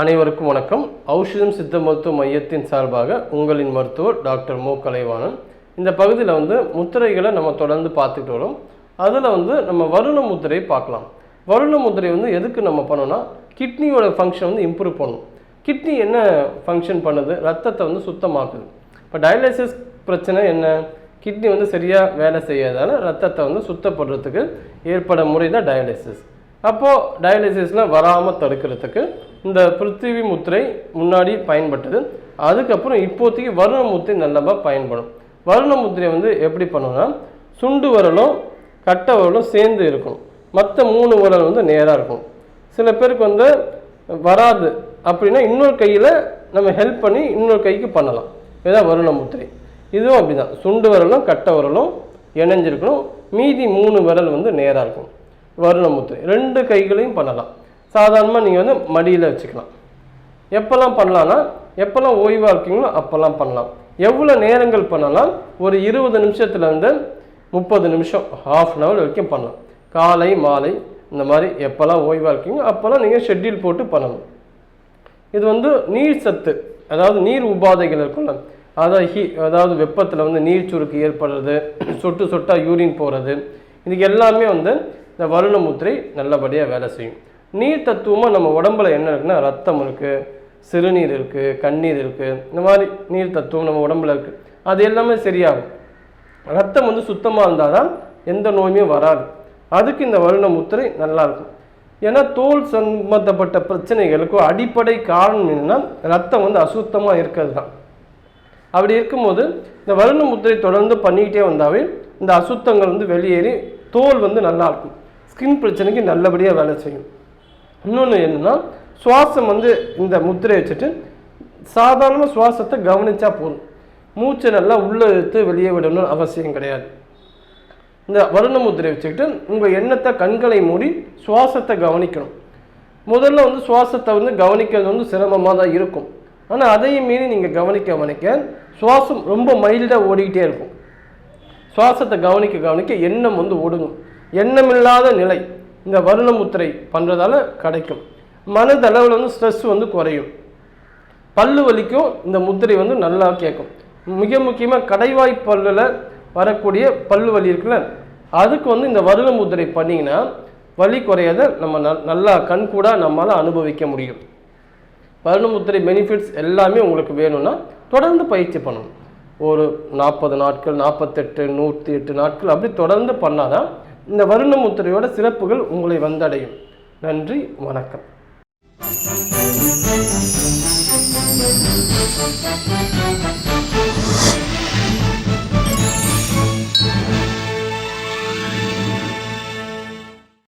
அனைவருக்கும் வணக்கம். ஔஷதம் சித்த மருத்துவ மையத்தின் சார்பாக உங்களின் மருத்துவர் டாக்டர் மு. கலைவாணன். இந்த பகுதியில் வந்து முத்திரைகளை நம்ம தொடர்ந்து பார்த்துட்டு வரோம். அதில் வந்து நம்ம வருண முத்திரை பார்க்கலாம். வருண முத்திரை வந்து எதுக்கு நம்ம பண்ணோம்னா கிட்னியோட ஃபங்க்ஷன் வந்து இம்ப்ரூவ் பண்ணும். கிட்னி என்ன ஃபங்க்ஷன் பண்ணுது? ரத்தத்தை வந்து சுத்தமாக்குது. இப்போ டயாலிசிஸ் பிரச்சனை என்ன? கிட்னி வந்து சரியாக வேலை செய்யாதால ரத்தத்தை வந்து சுத்தப்படுறதுக்கு ஏற்பட முறை தான் டயாலிசிஸ் அப்போது டயாலிசிஸில் வராமல் தடுக்கிறதுக்கு இந்த பிருத்திவி முத்திரை முன்னாடி பயன்பட்டது. அதுக்கப்புறம் இப்போதைக்கு வருண முத்திரை நல்லபா பயன்படும். வருண முத்திரை வந்து எப்படி பண்ணணும்னா சுண்டு வரலும் கட்டை வரலும் சேர்ந்து இருக்கும் மற்ற மூணு விரல் வந்து நேராக இருக்கும். சில பேருக்கு வந்து வராது அப்படின்னா இன்னொரு கையில் நம்ம ஹெல்ப் பண்ணி இன்னொரு கைக்கு பண்ணலாம். இதுதான் வருண முத்திரை. இதுவும் அப்படிதான். சுண்டு விரலும் கட்டை வரலும் இணைஞ்சிருக்கணும். மீதி மூணு விரல் வந்து நேராக இருக்கும். வருணமுத்து ரெண்டு கைகளையும் பண்ணலாம். சாதாரணமாக நீங்கள் வந்து மடியில் வச்சுக்கலாம். எப்போல்லாம் பண்ணலான்னா எப்போல்லாம் ஓய்வாக இருக்கீங்களோ அப்போல்லாம் பண்ணலாம். எவ்வளோ நேரங்கள் பண்ணலாம்? ஒரு இருபது நிமிஷத்துலேருந்து முப்பது நிமிஷம் ஹாஃப் அன் ஹவர் வரைக்கும் பண்ணலாம். காலை மாலை இந்த மாதிரி எப்போல்லாம் ஓய்வாக இருக்கீங்களோ அப்போல்லாம் நீங்கள் ஷெட்யூல் போட்டு பண்ணணும். இது வந்து நீர் சத்து அதாவது நீர் உபாதைகள் இருக்கும்ல அதாவது ஹீ அதாவது வெப்பத்தில் வந்து நீர் சுருக்கு ஏற்படுறது சொட்டு சொட்டாக யூரின் போகிறது இதுக்கு எல்லாமே வந்து இந்த வருண முத்திரை நல்லபடியாக வேலை செய்யும். நீர் தத்துவமாக நம்ம உடம்புல என்ன இருக்குன்னா ரத்தம் இருக்குது சிறுநீர் இருக்குது கண்ணீர் இருக்குது இந்த மாதிரி நீர் தத்துவம் நம்ம உடம்புல இருக்குது அது எல்லாமே சரியாகும். ரத்தம் வந்து சுத்தமாக இருந்தால் தான் எந்த நோயுமே வராது. அதுக்கு இந்த வருண முத்திரை நல்லாயிருக்கும். ஏன்னா தோல் சம்பந்தப்பட்ட பிரச்சனைகளுக்கும் அடிப்படை காரணம் என்னென்னா ரத்தம் வந்து அசுத்தமாக இருக்கிறது தான் அப்படி இருக்கும்போது இந்த வருண முத்திரை தொடர்ந்து பண்ணிக்கிட்டே வந்தாவே இந்த அசுத்தங்கள் வந்து வெளியேறி தோல் வந்து நல்லா இருக்கும் ஸ்கின் பிரச்சனைக்கு நல்லபடியாக வேலை செய்யும். இன்னொன்று என்னன்னா சுவாசம் வந்து இந்த முத்திரை வச்சுட்டு சாதாரணமாக சுவாசத்தை கவனித்தா போதும். மூச்சை நல்லா உள்ளே இழுத்து வெளியே விடணும்னு அவசியம் கிடையாது. இந்த வருண முத்திரை வச்சுக்கிட்டு உங்கள் எண்ணத்தை கண்களை மூடி சுவாசத்தை கவனிக்கணும். முதல்ல வந்து சுவாசத்தை வந்து கவனிக்கிறது வந்து சிரமமாக தான் இருக்கும். ஆனால் அதையும் மீறி நீங்கள் கவனிக்க கவனிக்க சுவாசம் ரொம்ப மைல்டாக ஓடிக்கிட்டே இருக்கும். சுவாசத்தை கவனிக்க கவனிக்க எண்ணம் வந்து ஒடுங்கும். எண்ணமில்லாத நிலை. இந்த வருண முத்திரை பண்ணுறதால கிடைக்கும். மனதளவில் வந்து ஸ்ட்ரெஸ் வந்து குறையும். பல்லு வலிக்கும் இந்த முத்திரை வந்து நல்லா கேட்கும். மிக முக்கியமாக கடைவாய் பல்லில் வரக்கூடிய பல்லு வலி இருக்குல்ல அதுக்கு வந்து இந்த வருண முத்திரை பண்ணிங்கன்னா வலி குறையாத நம்ம நல் நல்லா கண்கூடாக நம்மளால் அனுபவிக்க முடியும். வருண முத்திரை பெனிஃபிட்ஸ் எல்லாமே உங்களுக்கு வேணும்னா தொடர்ந்து பயிற்சி பண்ணணும். ஒரு நாற்பது நாட்கள் நாற்பத்தெட்டு நூற்றி எட்டு நாட்கள் அப்படி தொடர்ந்து பண்ணாதான் இந்த வருண முத்திரையோட சிறப்புகள் உங்களை வந்தடையும் நன்றி வணக்கம் Thank you.